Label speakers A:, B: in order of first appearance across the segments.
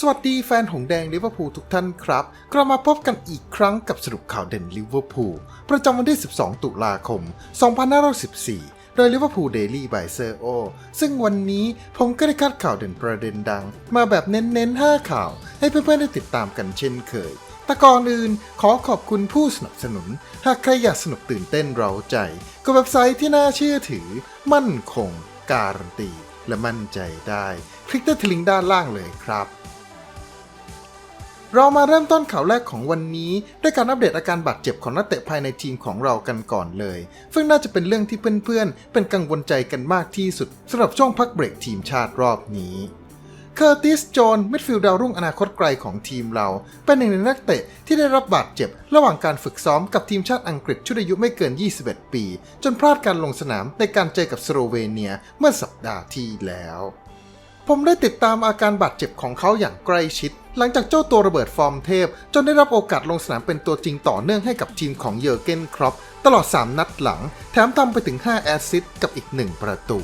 A: สวัสดีแฟนหงแดงลิเวอร์พูลทุกท่านครับ กลับมาพบกันอีกครั้งกับสรุปข่าวเด่นลิเวอร์พูลประจำวันที่ 12 ตุลาคม 2514 โดยลิเวอร์พูลเดลี่บายเซอร์โอซึ่งวันนี้ผมก็ได้คัดข่าวเด่นประเด็นดัง มาแบบเน้นๆ 5 ข่าว ให้เพื่อนๆ ได้ติดตามกันเช่นเคยแต่ก่อนอื่นขอขอบคุณผู้สนับสนุน หากใครอยากสนุกตื่นเต้นเราใจก็เว็บไซต์ที่น่าเชื่อถือ มั่นคง การันตี และมั่นใจได้ คลิกที่ลิงก์ด้านล่างเลยครับ เรามาเริ่มต้นข่าวแรกของวันนี้ ด้วยการอัปเดตอาการบาดเจ็บของนักเตะภายในทีมของเรากันก่อนเลย ซึ่งน่าจะเป็นเรื่องที่เพื่อนๆ เป็นกังวลใจกันมากที่สุดสำหรับช่วงพักเบรกทีมชาติรอบนี้เคอร์ติส โจน มิดฟิลด์ดาวรุ่งอนาคตไกลของทีมเรา เป็นหนึ่งในนักเตะที่ได้รับบาดเจ็บ ระหว่างการฝึกซ้อมกับทีมชาติอังกฤษชุดอายุไม่เกิน 21 ปี จนพลาดการลงสนามในการเจอกับสโลเวเนียเมื่อสัปดาห์ที่แล้ว ผมได้ติดตามอาการบาดเจ็บของเขาอย่างใกล้ชิด หลังจากเจ้าตัวระเบิดฟอร์มเทพ จนได้รับโอกาสลงสนามเป็นตัวจริงต่อเนื่องให้กับทีมของเยอร์เกนครอปตลอด 3 นัดหลัง แถมทำไปถึง 5 แอสซิสต์กับอีก 1 ประตู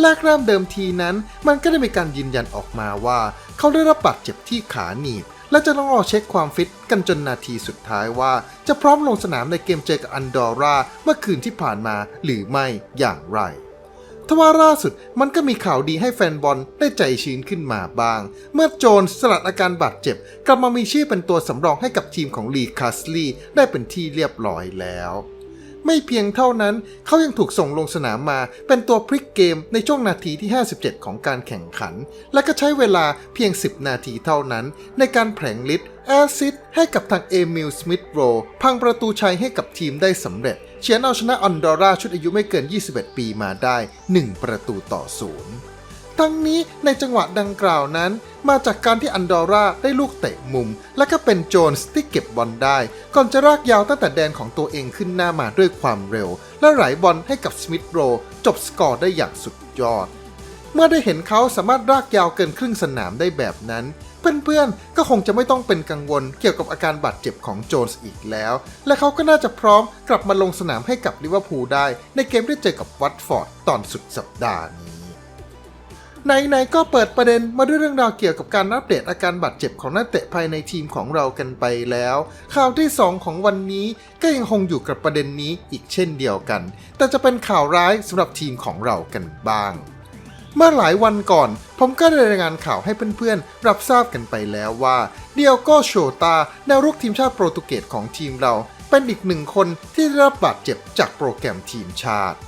A: แรกเริ่มเดิมทีนั้น มันก็ได้มีการยืนยันออกมาว่า เขาได้รับบาดเจ็บที่ขาหนีบ และจะต้องรอเช็คความฟิตกันจนนาทีสุดท้ายว่า จะพร้อมลงสนามในเกมเจอกับอันดอร่าเมื่อคืนที่ผ่านมาหรือไม่อย่างไร ทว่าล่าสุดมันก็มีข่าวดีให้แฟนบอลได้ใจชื้นขึ้นมาบ้าง เมื่อโจนสลัดอาการบาดเจ็บ กลับมามีชื่อเป็นตัวสำรองให้กับทีมของลีคัสลีได้เป็นที่เรียบร้อยแล้ว ไม่เพียงเท่านั้น เขายังถูกส่งลงสนามมา เป็นตัวพลิกเกมในช่วงนาทีที่ 57 ของการแข่งขัน และก็ใช้เวลาเพียง 10 นาทีเท่านั้น ในการแผลงฤทธิ์แอซิดให้กับทางเอมิลสมิธโรพังประตูชัยให้กับทีมได้สำเร็จเชียนเอาชนะอันดอร่าชุดอายุไม่เกิน 21 ปีมาได้ 1 ประตูต่อศูนย์ ทั้งนี้ในจังหวะดังกล่าวนั้น มาจากการที่อันดอร่าได้ลูกเตะมุม และก็เป็นโจนส์ที่เก็บบอลได้ ก่อนจะรากยาวตั้งแต่แดนของตัวเองขึ้นหน้ามาด้วยความเร็ว และไหลบอลให้กับสมิธโรจบสกอร์ได้อย่างสุดยอด เมื่อได้เห็นเขาสามารถรากยาวเกินครึ่งสนามได้แบบนั้นเพื่อนๆ ก็คงจะไม่ต้องเป็นกังวลเกี่ยวกับอาการบาดเจ็บของโจนส์อีกแล้ว และเขาก็น่าจะพร้อมกลับมาลงสนามให้กับลิเวอร์พูลได้ ในเกมที่เจอกับวัตฟอร์ดตอนสุดสัปดาห์นี้ ไหนๆก็เปิดประเด็นมาด้วยเรื่องราวเกี่ยวกับการอัปเดตอาการบาดเจ็บของนักเตะภายในทีมของเรากันไปแล้ว ข่าวที่ 2 ของวันนี้ก็ยังคงอยู่กับประเด็นนี้อีกเช่นเดียวกัน แต่จะเป็นข่าวร้ายสำหรับทีมของเรากันบ้าง เมื่อหลายวันก่อน ผมก็ได้รายงานข่าวให้เพื่อนๆ รับทราบกันไปแล้วว่าเดียโกโชตาแนวรุกทีมชาติโปรตุเกสของทีมเรา เป็นอีกหนึ่งคนที่ได้รับบาดเจ็บจากโปรแกรมทีมชาติ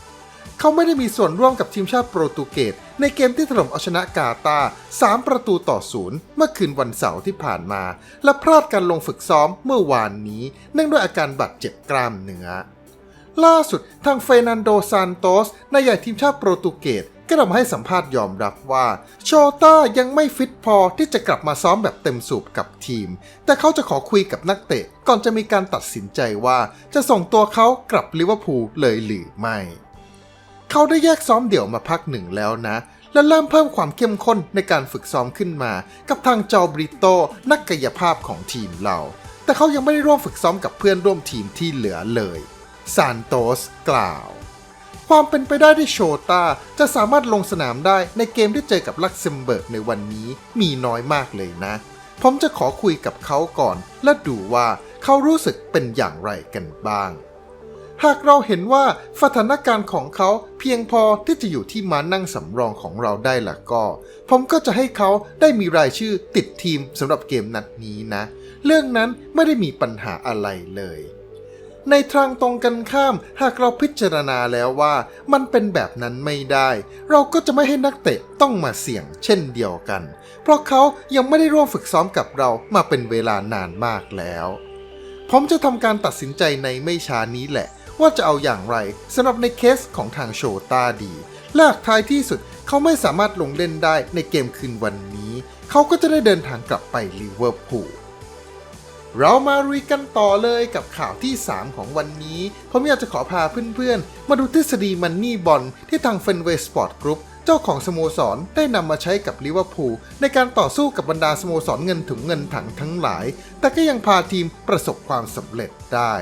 A: เขาไม่ได้มีส่วนร่วมกับทีมชาติโปรตุเกสในเกมที่ถล่มเอาชนะกาตาร์3ประตูต่อศูนย์เมื่อคืนวันเสาร์ที่ผ่านมา และพลาดการลงฝึกซ้อมเมื่อวานนี้ เนื่องด้วยอาการบาดเจ็บกล้ามเนื้อ ล่าสุดทางเฟรนันโดซานโตสนายใหญ่ทีมชาติโปรตุเกสก็ออกมาให้สัมภาษณ์ยอมรับว่าโชต้ายังไม่ฟิตพอที่จะกลับมาซ้อมแบบเต็มสูบกับทีม แต่เขาจะขอคุยกับนักเตะ ก่อนจะมีการตัดสินใจว่าจะส่งตัวเขากลับลิเวอร์พูลเลยหรือไม่ เขาได้แยกซ้อมเดี่ยวมาพักหนึ่งแล้วนะ และเริ่มเพิ่มความเข้มข้นในการฝึกซ้อมขึ้นมา กับทางจอบริโตนักกายภาพของทีมเรา แต่เขายังไม่ได้ร่วมฝึกซ้อมกับเพื่อนร่วมทีมที่เหลือเลยซานโตสกล่าว ความเป็นไปได้ที่โชตาจะสามารถลงสนามได้ในเกมที่เจอกับลักเซมเบิร์กในวันนี้มีน้อยมากเลยนะ ผมจะขอคุยกับเขาก่อน และดูว่าเขารู้สึกเป็นอย่างไรกันบ้าง หากเราเห็นว่าสถานการณ์ของเขาเพียงพอที่จะอยู่ที่ม้านั่งสำรองของเราได้ล่ะก็ ผมก็จะให้เขาได้มีรายชื่อติดทีมสำหรับเกมนัดนี้นะ เรื่องนั้นไม่ได้มีปัญหาอะไรเลย ในทางตรงกันข้าม หากเราพิจารณาแล้วว่ามันเป็นแบบนั้นไม่ได้ เราก็จะไม่ให้นักเตะต้องมาเสี่ยงเช่นเดียวกัน เพราะเขายังไม่ได้ร่วมฝึกซ้อมกับเรามาเป็นเวลานานมากแล้ว ผมจะทำการตัดสินใจในไม่ช้านี้แหละ ว่าจะเอาอย่างไรสำหรับในเคสของทางโชตาดีและหากท้ายที่สุดเขาไม่สามารถลงเล่นได้ในเกมคืนวันนี้ เขาก็จะได้เดินทางกลับไปลิเวอร์พูลเรามารุยกันต่อเลยกับข่าวที่ 3 ของวันนี้ ผมอยากจะขอพาเพื่อนๆ มาดูทฤษฎีมันนี่บอลที่ทางเฟนเวสปอร์ตกรุ๊ปเจ้าของสโมสรได้นำมาใช้กับลิเวอร์พูลในการต่อสู้กับบรรดาสโมสรเงินถุงเงินถังทั้งหลาย แต่ก็ยังพาทีมประสบความสำเร็จได้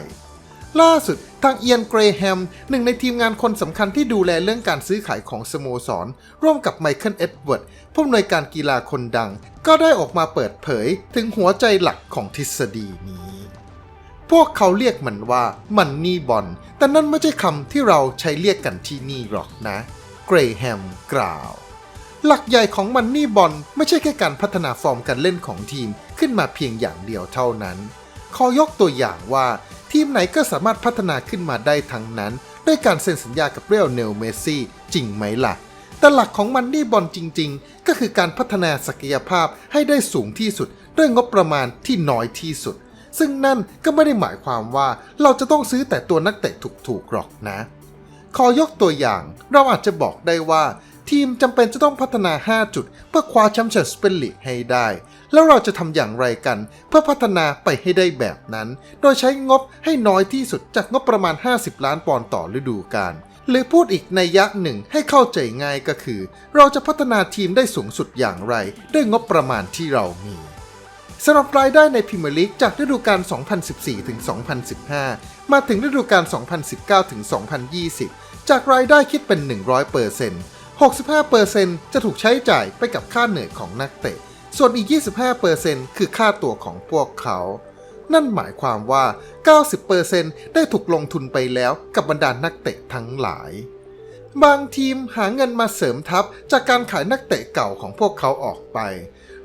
A: ล่าสุดทางเอียนเกรแฮม หนึ่งในทีมงานคนสำคัญที่ดูแลเรื่องการซื้อขายของสโมสร ร่วมกับไมเคิลเอ็ดเวิร์ดผู้อำนวยการกีฬาคนดัง ก็ได้ออกมาเปิดเผยถึงหัวใจหลักของทฤษฎีนี้ พวกเขาเรียกมันว่ามันนี่บอลแต่นั่นไม่ใช่คำที่เราใช้เรียกกันที่นี่หรอกนะเกรแฮมกล่าว หลักใหญ่ของมันนี่บอลไม่ใช่แค่การพัฒนาฟอร์มการเล่นของทีมขึ้นมาเพียงอย่างเดียวเท่านั้น ขอยกตัวอย่างว่า ทีมไหนก็สามารถพัฒนาขึ้นมาได้ทั้งนั้น ด้วยการเซ็นสัญญากับเรอัลเนลเมซี่จริงไหมล่ะ แต่หลักของมันนี่บอลจริง ๆ ก็คือการพัฒนาศักยภาพให้ได้สูงที่สุด ด้วยงบประมาณที่น้อยที่สุด ซึ่งนั่นก็ไม่ได้หมายความว่าเราจะต้องซื้อแต่ตัวนักเตะถูกๆหรอกนะ ขอยกตัวอย่างเราอาจจะบอกได้ว่าทีมจำเป็นจะต้องพัฒนา 5 จุด เพื่อคว้าแชมป์แชมเปนลีกให้ได้ แล้วเราจะทำอย่างไรกัน เพื่อพัฒนาไปให้ได้แบบนั้น โดยใช้งบให้น้อยที่สุดจากงบประมาณ 50 ล้านปอนด์ต่อฤดูกาลหรือพูดอีกในยะหนึ่งให้เข้าใจง่ายก็คือ เราจะพัฒนาทีมได้สูงสุดอย่างไร ด้วยงบประมาณที่เรามีสำหรับรายได้ในพรีเมียร์ลีกจากฤดูกาล 2014-2015 มาถึงฤดูกาล 2019-2020 จากรายได้คิดเป็น 100% 65%จะถูกใช้จ่ายไปกับค่าเหนื่อยของนักเตะ ส่วนอีก 25%คือค่าตัวของพวกเขา นั่นหมายความว่า 90%ได้ถูกลงทุนไปแล้วกับบรรดานักเตะทั้งหลาย บางทีมหาเงินมาเสริมทัพจากการขายนักเตะเก่าของพวกเขาออกไป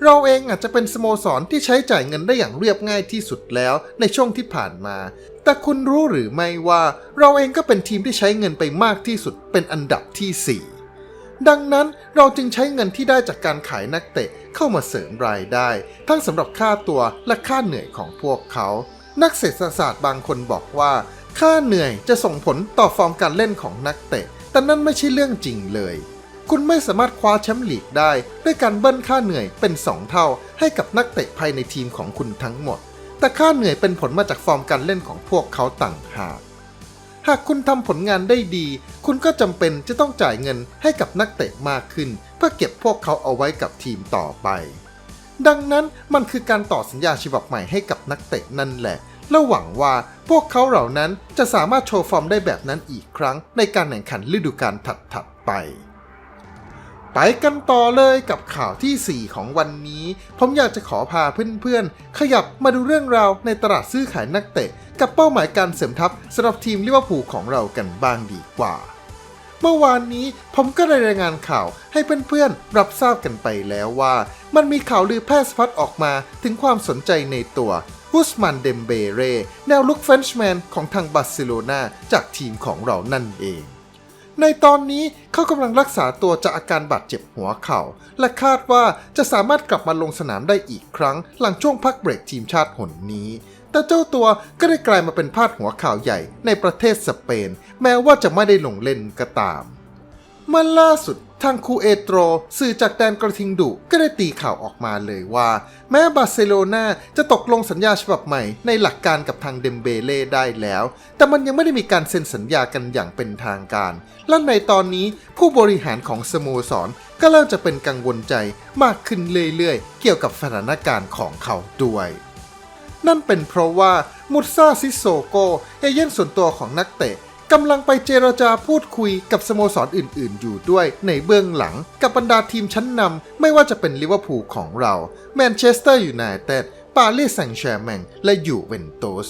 A: เราเองอาจจะเป็นสโมสรที่ใช้จ่ายเงินได้อย่างเรียบง่ายที่สุดแล้วในช่วงที่ผ่านมา แต่คุณรู้หรือไม่ว่า เราเองก็เป็นทีมที่ใช้เงินไปมากที่สุดเป็นอันดับที่4 ดังนั้นเราจึงใช้เงินที่ได้จากการขายนักเตะเข้ามาเสริมรายได้ ทั้งสำหรับค่าตัวและค่าเหนื่อยของพวกเขา นักเศรษฐศาสตร์บางคนบอกว่า ค่าเหนื่อยจะส่งผลต่อฟอร์มการเล่นของนักเตะ แต่นั่นไม่ใช่เรื่องจริงเลย คุณไม่สามารถคว้าแชมป์ลีกได้ ด้วยการเบิ้ลค่าเหนื่อยเป็น 2 เท่า ให้กับนักเตะภายในทีมของคุณทั้งหมด แต่ค่าเหนื่อยเป็นผลมาจากฟอร์มการเล่นของพวกเขาต่างหาก หากคุณทำผลงานได้ดี คุณก็จำเป็นจะต้องจ่ายเงินให้กับนักเตะมากขึ้น เพื่อเก็บพวกเขาเอาไว้กับทีมต่อไป ดังนั้นมันคือการต่อสัญญาฉบับใหม่ให้กับนักเตะนั่นแหละและหวังว่าพวกเขาเหล่านั้นจะสามารถโชว์ฟอร์มได้แบบนั้นอีกครั้ง ในการแข่งขันฤดูกาลถัดๆไป ไปกันต่อเลยกับข่าวทีสี่4 ของวันนี้ ผมอยากจะขอพาเพื่อนๆ ขยับมาดูเรื่องราวในตลาดซื้อขายนักเตะ กับเป้าหมายการเสริมทัพสำหรับทีมลิเวอร์พูลของเรากันบ้างดีกว่า เมื่อวานนี้ผมก็ได้รายงานข่าวให้เพื่อนๆรับทราบกันไปแล้วว่า มันมีข่าวลือแพร่สะพัดออกมาถึงความสนใจในตัวฮุสมันเดมเบเร่แนวลุกเฟรนช์แมนของทางบาร์เซโลนาจากทีมของเรานั่นเอง ในตอนนี้เขากำลังรักษาตัวจากอาการบาดเจ็บหัวเข่า และคาดว่าจะสามารถกลับมาลงสนามได้อีกครั้ง หลังช่วงพักเบรกทีมชาติหนนี้ แต่เจ้าตัวก็ได้กลายมาเป็นพาดหัวข่าวใหญ่ในประเทศสเปน แม้ว่าจะไม่ได้ลงเล่นก็ตามเมื่อล่าสุดทางคูเอโตรสื่อจากแดนกระทิงดุก็ได้ตีข่าวออกมาเลยว่า แม้บาร์เซโลนาจะตกลงสัญญาฉบับใหม่ในหลักการกับทางเดมเบเล่ได้แล้ว แต่มันยังไม่ได้มีการเซ็นสัญญากันอย่างเป็นทางการ และในตอนนี้ผู้บริหารของสโมสรก็เริ่มจะเป็นกังวลใจมากขึ้นเรื่อยๆ เกี่ยวกับสถานการณ์ของเขาด้วย นั่นเป็นเพราะว่ามุตซาซิโซโกเอเย่นส่วนตัวของนักเตะกำลังไปเจรจาพูดคุยกับสโมสรอื่น ๆ อยู่ด้วยในเบื้องหลังกับบรรดาทีมชั้นนำไม่ว่าจะเป็นลิเวอร์พูลของเราแมนเชสเตอร์ยูไนเต็ดปารีสแซงต์แชร์แมงและยูเวนตุส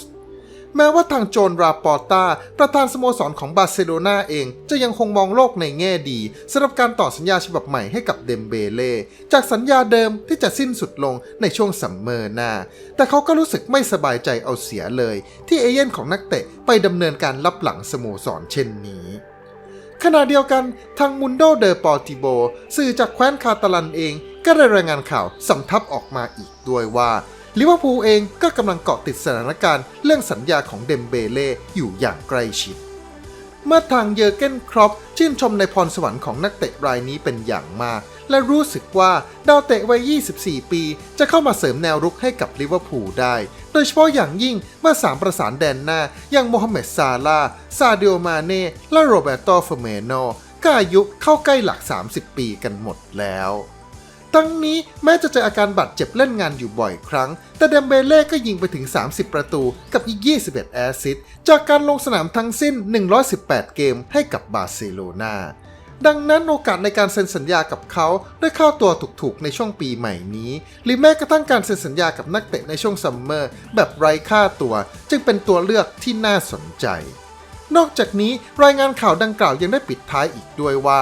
A: แม้ว่าทางโจนราปอร์ตาประธานสโมสรของบาร์เซโลนาเองจะยังคงมองโลกในแง่ดีสำหรับการต่อสัญญาฉบับใหม่ให้กับเดมเบเล่จากสัญญาเดิมที่จะสิ้นสุดลงในช่วงซัมเมอร์หน้า แต่เขาก็รู้สึกไม่สบายใจเอาเสียเลย ที่เอเย่นของนักเตะไปดำเนินการรับหลังสโมสรเช่นนี้ขณะเดียวกันทางมุนโดเดอปอติโบสื่อจากแคว้นคาตาลันเองก็ได้รายงานข่าวสำทับออกมาอีกด้วยว่า ลิเวอร์พูลเองก็กำลังเกาะติดสถานการณ์เรื่องสัญญาของเดมเบเล่อยู่อย่างใกล้ชิด เมื่อทางเยอร์เกนครอปชื่นชมในพรสวรรค์ของนักเตะรายนี้เป็นอย่างมาก และรู้สึกว่าดาวเตะวัย 24 ปี จะเข้ามาเสริมแนวรุกให้กับลิเวอร์พูลได้ โดยเฉพาะอย่างยิ่งเมื่อสามประสานแดนหน้า อย่างโมฮัมเหม็ดซาลาซาเดโอมาเน่ และโรเบโตเฟเมโนก็อายุเข้าใกล้หลัก 30 ปีกันหมดแล้ว ทั้งนี้แม้จะเจออาการบาดเจ็บเล่นงานอยู่บ่อยครั้ง แต่เดมเบเล่ก็ยิงไปถึง 30 ประตูกับอีก 21 แอสซิสจากการลงสนามทั้งสิ้น 118 เกมให้กับบาร์เซโลนาดังนั้นโอกาสในการเซ็นสัญญากับเขาด้วยค่าตัวถูกๆในช่วงปีใหม่นี้ หรือแม้กระทั่งการเซ็นสัญญากับนักเตะในช่วงซัมเมอร์แบบไร้ค่าตัว จึงเป็นตัวเลือกที่น่าสนใจ นอกจากนี้รายงานข่าวดังกล่าวยังได้ปิดท้ายอีกด้วยว่า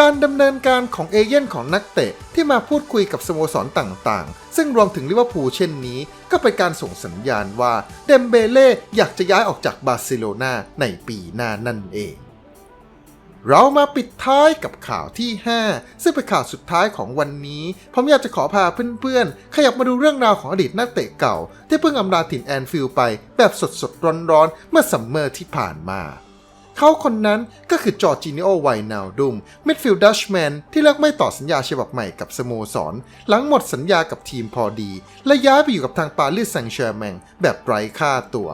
A: การดำเนินการของเอเย่นของนักเตะที่มาพูดคุยกับสโมสรต่างๆ ซึ่งรวมถึงลิเวอร์พูลเช่นนี้ ก็เป็นการส่งสัญญาณว่าเดมเบเล่อยากจะย้ายออกจากบาร์เซโลนาในปีหน้านั่นเอง เรามาปิดท้ายกับข่าวที่ 5 ซึ่งเป็นข่าวสุดท้ายของวันนี้ผมอยากจะขอพาเพื่อนๆ ขยับมาดูเรื่องราวของอดีตนักเตะเก่า ที่เพิ่งอำลาถิ่นแอนฟิลด์ไปแบบสดๆร้อนๆเมื่อซัมเมอร์ที่ผ่านมา เขาคนนั้นก็คือจอร์จินิโอไวนาลดุมมิดฟิลด์ดัชแมนที่เลือกไม่ต่อสัญญาฉบับใหม่กับสโมสร หลังหมดสัญญากับทีมพอดี และย้ายไปอยู่กับทางปารีสแซงต์แชร์แมงแบบไร้ค่าตัว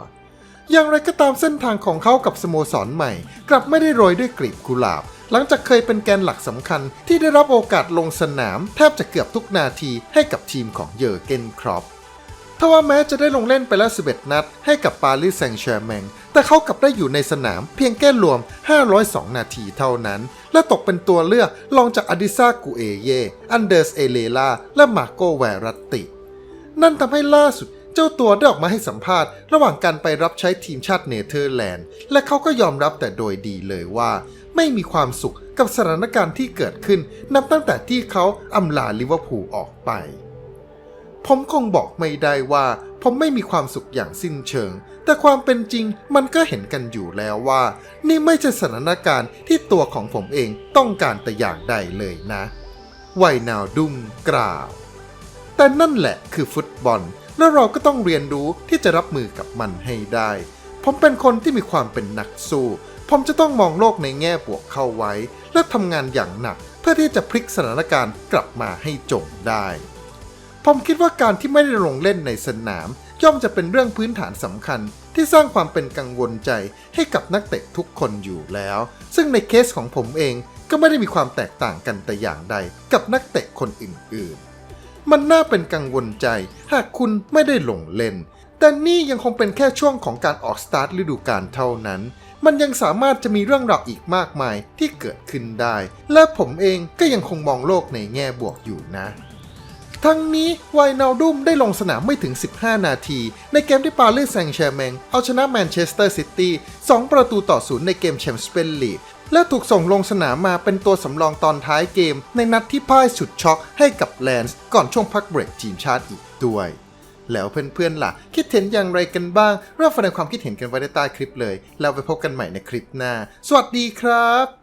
A: อย่างไรก็ตามเส้นทางของเขากับสโมสรใหม่ กลับไม่ได้โรยด้วยกลีบกุหลาบ หลังจากเคยเป็นแกนหลักสำคัญที่ได้รับโอกาสลงสนาม แทบจะเกือบทุกนาทีให้กับทีมของเยอร์เกนครอปทว่าแม้จะได้ลงเล่นไปแล้ว 11 นัด ให้กับปารีสแซงต์แชร์แมง แต่เขากลับได้อยู่ในสนามเพียงแค่รวม 502 นาทีเท่านั้น และตกเป็นตัวเลือกรองจากอดิซากูเอเย อันเดอร์สเอเลลา และมาโกแวรัตติ นั่นทำให้ล่าสุดเจ้าตัวได้ออกมาให้สัมภาษณ์ ระหว่างการไปรับใช้ทีมชาติเนเธอร์แลนด์ และเขาก็ยอมรับแต่โดยดีเลยว่า ไม่มีความสุขกับสถานการณ์ที่เกิดขึ้น นับตั้งแต่ที่เขาอำลาลิเวอร์พูลออกไป ผมคงบอกไม่ได้ว่า ผมไม่มีความสุขอย่างสิ้นเชิง แต่ความเป็นจริงมันก็เห็นกันอยู่แล้วว่า นี่ไม่ใช่สถานการณ์ที่ตัวของผมเองต้องการแต่อย่างใดเลยนะไวนาวดุมกล่าว แต่นั่นแหละคือฟุตบอล และเราก็ต้องเรียนรู้ที่จะรับมือกับมันให้ได้ ผมเป็นคนที่มีความเป็นนักสู้ ผมจะต้องมองโลกในแง่บวกเข้าไว้ และทำงานอย่างหนักเพื่อที่จะพลิกสถานการณ์กลับมาให้จงได้ ผมคิดว่าการที่ไม่ได้ลงเล่นในสนาม ย่อมจะเป็นเรื่องพื้นฐานสำคัญ ที่สร้างความเป็นกังวลใจให้กับนักเตะทุกคนอยู่แล้ว ซึ่งในเคสของผมเองก็ไม่ได้มีความแตกต่างกันแต่อย่างใด กับนักเตะคนอื่นๆ มันน่าเป็นกังวลใจ หากคุณไม่ได้ลงเล่น แต่นี่ยังคงเป็นแค่ช่วงของการออกสตาร์ทฤดูกาลเท่านั้น มันยังสามารถจะมีเรื่องราวอีกมากมายที่เกิดขึ้นได้ และผมเองก็ยังคงมองโลกในแง่บวกอยู่นะ ทั้งนี้ไวนาลดุมได้ลงสนามไม่ถึง 15 นาที ในเกมที่ปารีสแซงต์แชร์แมงเอาชนะแมนเชสเตอร์ซิตี้2ประตูต่อศูนย์ในเกมแชมเปี้ยนลีกและถูกส่งลงสนามมาเป็นตัวสำรองตอนท้ายเกม ในนัดที่พ่ายสุดช็อกให้กับแลนส์ก่อนช่วงพักเบรกทีมชาติอีกด้วย แล้วเพื่อนๆล่ะ คิดเห็นอย่างไรกันบ้างร่าแสดงความคิดเห็นกันไว้ใต้คลิปเลย แล้วไปพบกันใหม่ในคลิปหน้า สวัสดีครับ